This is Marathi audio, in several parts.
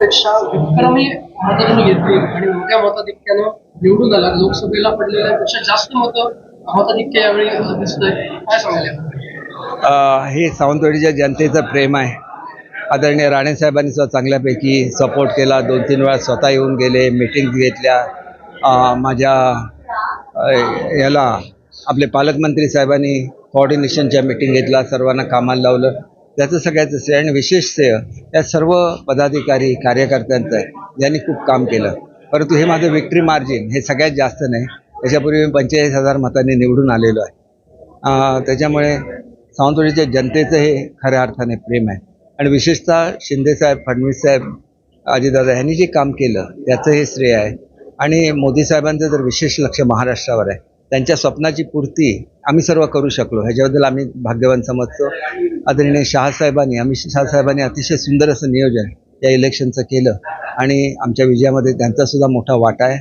पेक्षा विक्रमी घेतली आणि मोठ्या मताधिक्यानं निवडून आला. लोकसभेला पडलेल्यापेक्षा जास्त मतं मताधिक्य यावेळी दिसतंय. काय? अ, हे सावंतवाडीच्या जनतेचं प्रेम आहे. आदरणीय राणेसाहेबांनी सुद्धा चांगल्यापैकी सपोर्ट केला. दोन तीन वेळा स्वतः येऊन गेले मिटिंग घेतल्या. माझ्या याला आपले पालकमंत्री साहेबांनी कोऑर्डिनेशनच्या मिटिंग घेतला सर्वांना कामाला लावलं. त्याचं सगळ्याचं श्रेय आणि विशेष श्रेय या सर्व पदाधिकारी कार्यकर्त्यांचं आहे. ज्यांनी खूप काम केलं. परंतु हे माझं विक्ट्री मार्जिन हे सगळ्यात जास्त नाही. त्याच्यापूर्वी मी पंचेचाळीस हजार मतांनी निवडून आलेलो आहे. त्याच्यामुळे सावंतवाडीच्या जनतेचं हे खऱ्या अर्थाने प्रेम आहे. आणि विशेषतः शिंदेसाहेब फडणवीस साहेब अजितदादा यांनी जे काम केलं त्याचं हे श्रेय आहे. आणि मोदी साहेबांचं तर विशेष लक्ष महाराष्ट्रावर आहे त्यांच्या स्वप्नाची पूर्ती आम्ही सर्व करू शकलो. ह्याच्याबद्दल आम्ही भाग्यवान समजतो. आदरणीय शहासाहेबांनी अमित शहासाहेबांनी अतिशय सुंदर असं नियोजन या इलेक्शनचं केलं आणि आमच्या विजयामध्ये त्यांचासुद्धा मोठा वाटा आहे.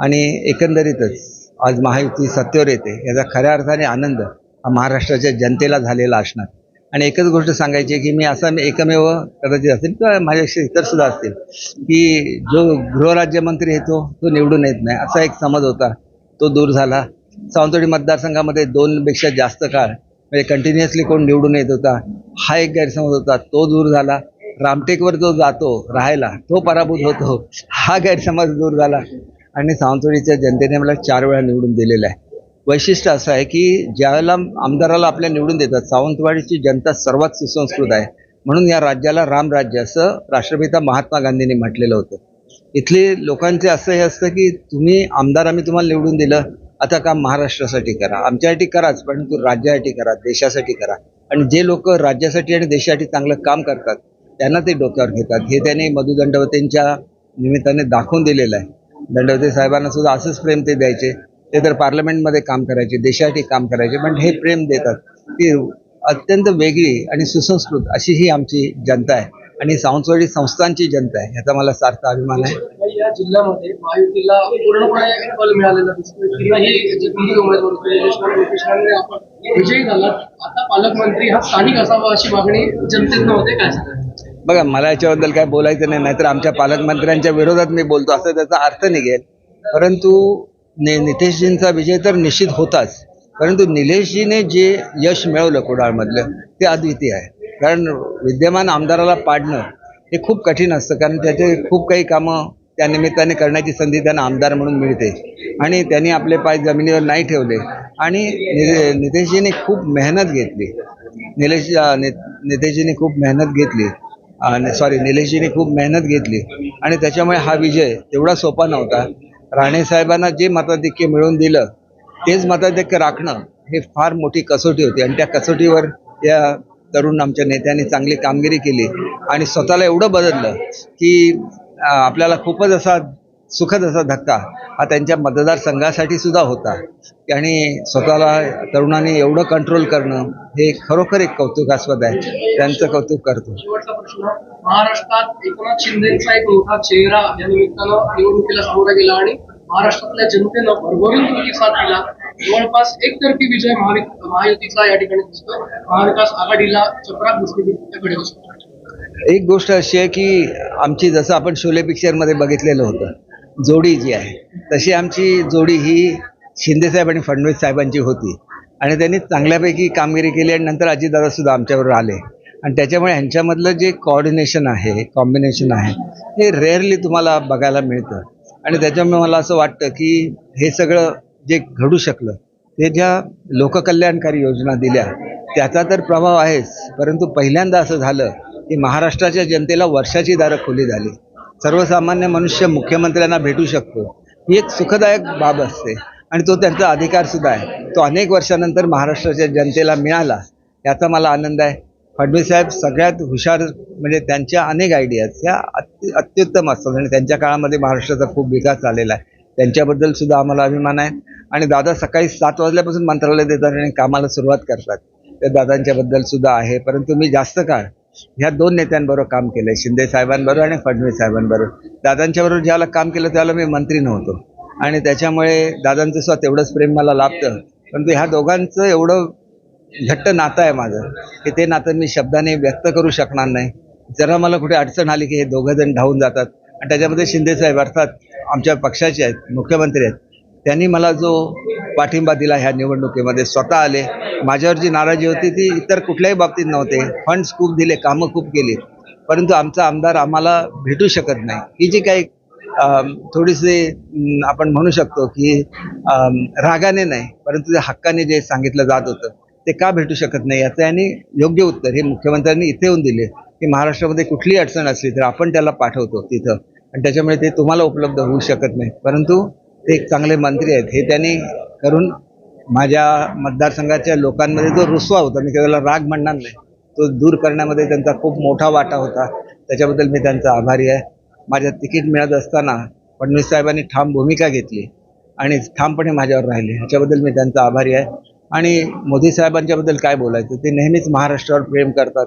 आणि एकंदरीतच आज महायुती सत्तेवर येते याचा खऱ्या अर्थाने आनंद हा महाराष्ट्राच्या जनतेला झालेला असणार. आणि एकच गोष्ट सांगायची की मी असा मी एकमेव कदाचित असेल किंवा माझ्यापेक्षा इतर सुद्धा असतील की जो गृहराज्यमंत्री येतो तो निवडून येत नाही असा एक समज होता. तो दूर झाला. सावंतवाडी मतदारसंघामध्ये दोनपेक्षा जास्त काळ म्हणजे कंटिन्युअसली कोण निवडून येत होता हा एक गैरसमज होता. तो दूर झाला. रामटेकवर जो जातो राहायला तो पराभूत होतो. हा गैरसमज दूर झाला. आणि सावंतवाडीच्या जनतेने मला चार वेळा निवडून दिलेला आहे. वैशिष्ट्य असं आहे की ज्यावेळेला आमदाराला आपल्या निवडून देतात सावंतवाडीची जनता सर्वात सुसंस्कृत आहे. म्हणून या राज्याला रामराज्य असं राष्ट्रपिता महात्मा गांधींनी म्हटलेलं होतं. इथले लोकांचे असं हे असतं की तुम्ही आमदार आम्ही तुम्हाला निवडून दिलं आता काम महाराष्ट्रासाठी करा. आमच्यासाठी कराच परंतु राज्यासाठी करा देशासाठी करा. आणि जे लोक राज्यासाठी आणि देशासाठी चांगलं काम करतात त्यांना ते डोक्यावर घेतात. हे त्याने मधु दंडवतेंच्या निमित्ताने दाखवून दिलेलं आहे. दंडवते साहेबांना सुद्धा असंच प्रेम ते द्यायचे. ते तर पार्लमेंटमध्ये काम करायचे देशासाठी काम करायचे पण हे प्रेम देतात. ती अत्यंत वेगळी आणि सुसंस्कृत अशी ही आमची जनता आहे. आणि सावंतवाडी संस्थांची जनता आहे याचा मला सार्थ अभिमान आहे. आणि या जिल्ह्यामध्ये महायुतीला पूर्णपणे कल मिळालेला दिसतोय. तीनही जे तिन्ही उमेदवार होते यशवंत नितेशांनी आपण विजयी झालात. आता पालकमंत्री हा स्थानिक असावा अशी मागणी जनतेतनं होते काय सांगाल बघा मला याच्याबद्दल काय बोलायचं नाही नाहीतर आमच्या पालकमंत्र्यांच्या विरोधात मी बोलतो असं त्याचा अर्थ निघेल. परंतु नि नितेशजींचा विजय तर निश्चित होताच. परंतु निलेशजीने जे यश मिळवलं कुडाळमधलं ते अद्वितीय आहे. कारण विद्यमान आमदाराला पाडणं हे खूप कठीण असतं कारण त्याचे खूप काही कामं त्या निमित्ताने करण्याची संधी त्यांना आमदार म्हणून मिळते. आणि त्यांनी आपले पाय जमिनीवर नाही ठेवले. आणि नितेशजीने खूप मेहनत घेतली. निलेश नि- नितेशजीने खूप मेहनत घेतली. सॉरी निलेशजीने खूप मेहनत घेतली. आणि त्याच्यामुळे हा विजय तेवढा सोपा नव्हता. राणे साहेबांना जे मताधिक्य मिळवून दिलं तेच मताधिक्य राखणं हे फार मोठी कसोटी होती. आणि त्या कसोटीवर या तरुण आमच्या नेत्यांनी चांगली कामगिरी केली आणि स्वतःला एवढं बदललं की आपल्याला खूपच असा सुखद असा धक्का हा त्यांच्या मतदारसंघासाठी सुद्धा होता. आणि स्वतःला तरुणांनी एवढं कंट्रोल करणं हे खरोखर एक कौतुकास्पद आहे. त्यांचं कौतुक करतो. महाराष्ट्रात एकनाथ शिंदेचा एक मोठा चेहरा या निमित्तानं निवडणुकीला सामोरा गेला आणि महाराष्ट्रातल्या जनतेनं भरभरून प्रतिसाद दिला. जवळपास एकतर्फी विजय महायुतीचा या ठिकाणी दिसतो महाविकास आघाडीला चपराक दिसलेली त्याकडे एक गोष्ट अशी आहे की आमची जसं आपण शोले पिक्चरमध्ये बघितलेलं होतं जोडी जी आहे तशी आमची जोडी ही शिंदेसाहेब आणि फडणवीस साहेबांची होती. आणि त्यांनी चांगल्यापैकी कामगिरी केली आणि नंतर अजितदादा सुद्धा आमच्याबरोबर आले. आणि त्याच्यामुळे ह्यांच्यामधलं जे कॉर्डिनेशन आहे कॉम्बिनेशन आहे हे रेअरली तुम्हाला बघायला मिळतं. आणि त्याच्यामुळे मला असं वाटतं की हे सगळं जे घडू शकलं ते ज्या लोककल्याणकारी योजना दिल्या त्याचा तर प्रभाव आहेच. परंतु पहिल्यांदा असं झालं की महाराष्ट्राच्या जनतेला वर्षाची दारं खुली झाली. सर्वसामान्य मनुष्य मुख्यमंत्र्यांना भेटू शकतो. ही एक सुखदायक बाब असते. आणि तो त्यांचा अधिकारसुद्धा आहे. तो अनेक वर्षानंतर महाराष्ट्राच्या जनतेला मिळाला. याचा मला आनंद आहे. फडणवीस साहेब सगळ्यात हुशार म्हणजे त्यांच्या अनेक आयडियाज ह्या अत्य अत्युत्तम असतात. आणि त्यांच्या काळामध्ये महाराष्ट्राचा खूप विकास झालेला आहे. त्यांच्याबद्दल सुद्धा आम्हाला अभिमान आहे. आणि दादा सकाळी सात वाजल्यापासून मंत्रालय देतात आणि कामाला सुरुवात करतात. त्या दादांच्याबद्दल सुद्धा आहे. परंतु मी जास्त काळ ह्या दोन नेत्यांबरोबर काम केलंय. शिंदे साहेबांबरोबर आणि फडणवीस साहेबांबरोबर. दादांच्याबरोबर ज्याला काम केलं त्याला मी मंत्री नव्हतो. आणि त्याच्यामुळे दादांचं सुद्धा तेवढंच प्रेम मला लाभतं. परंतु ह्या दोघांचं एवढं घट्ट नातं आहे माझं की ते नातं मी शब्दाने व्यक्त करू शकणार नाही. जरा मला कुठे अडचण आली की हे दोघं जण धावून जातात. आणि त्याच्यामध्ये शिंदेसाहेब अर्थात आमच्या पक्षाचे आहेत मुख्यमंत्री आहेत. त्यांनी मला जो पाठिंबा दिला ह्या निवडणुकीमध्ये स्वतः आले. माझ्यावर जी नाराजी होती ती इतर कुठल्याही बाबतीत नव्हते. फंड्स खूप दिले कामं खूप केली. परंतु आमचा आमदार आम्हाला भेटू शकत नाही. ही जी काही थोडीशी आपण म्हणू शकतो की रागाने नाही परंतु त्या हक्काने जे सांगितलं जात होतं ते का भेटू शकत नाही याचं यांनी योग्य उत्तर हे मुख्यमंत्र्यांनी इथे येऊन दिले की महाराष्ट्रामध्ये कुठलीही अडचण असली तर आपण त्याला पाठवतो तिथं. आणि त्याच्यामुळे ते तुम्हाला उपलब्ध होऊ शकत नाही. परंतु ते एक चांगले मंत्री आहेत. हे त्यांनी करून माझ्या मतदारसंघाच्या लोकांमध्ये जो रुसवा होता मी त्याला राग म्हणणार नाही. तो दूर करण्यामध्ये त्यांचा खूप मोठा वाटा होता. त्याच्याबद्दल मी त्यांचा आभारी आहे. माझ्या तिकीट मिळत असताना फडणवीस साहेबांनी ठाम भूमिका घेतली आणि ठामपणे माझ्यावर राहिले. ह्याच्याबद्दल मी त्यांचा आभारी आहे. आणि मोदी साहेबांच्याबद्दल काय बोलायचं? ते नेहमीच महाराष्ट्रावर प्रेम करतात.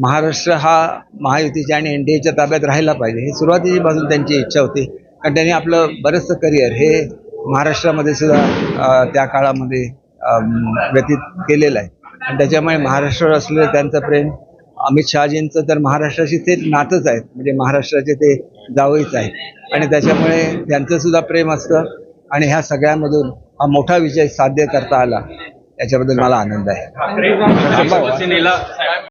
महाराष्ट्र हा महायुतीच्या आणि एन डी एच्या ताब्यात राहायला पाहिजे. ही सुरुवातीपासून त्यांची इच्छा होती. कारण त्यांनी आपलं बरंचसं करिअर हे महाराष्ट्रामध्ये सुद्धा त्या काळामध्ये व्यतीत केलेलं आहे. आणि त्याच्यामुळे महाराष्ट्रावर असलेलं त्यांचं प्रेम अमित शहाजींचं तर महाराष्ट्राशी ते नातंच आहेत. म्हणजे महाराष्ट्राचे ते जावईच आहेत. आणि त्याच्यामुळे त्यांचं सुद्धा प्रेम असतं. आणि ह्या सगळ्यामधून हा मोठा विजय साध्य करता आला. याच्याबद्दल मला आनंद आहे.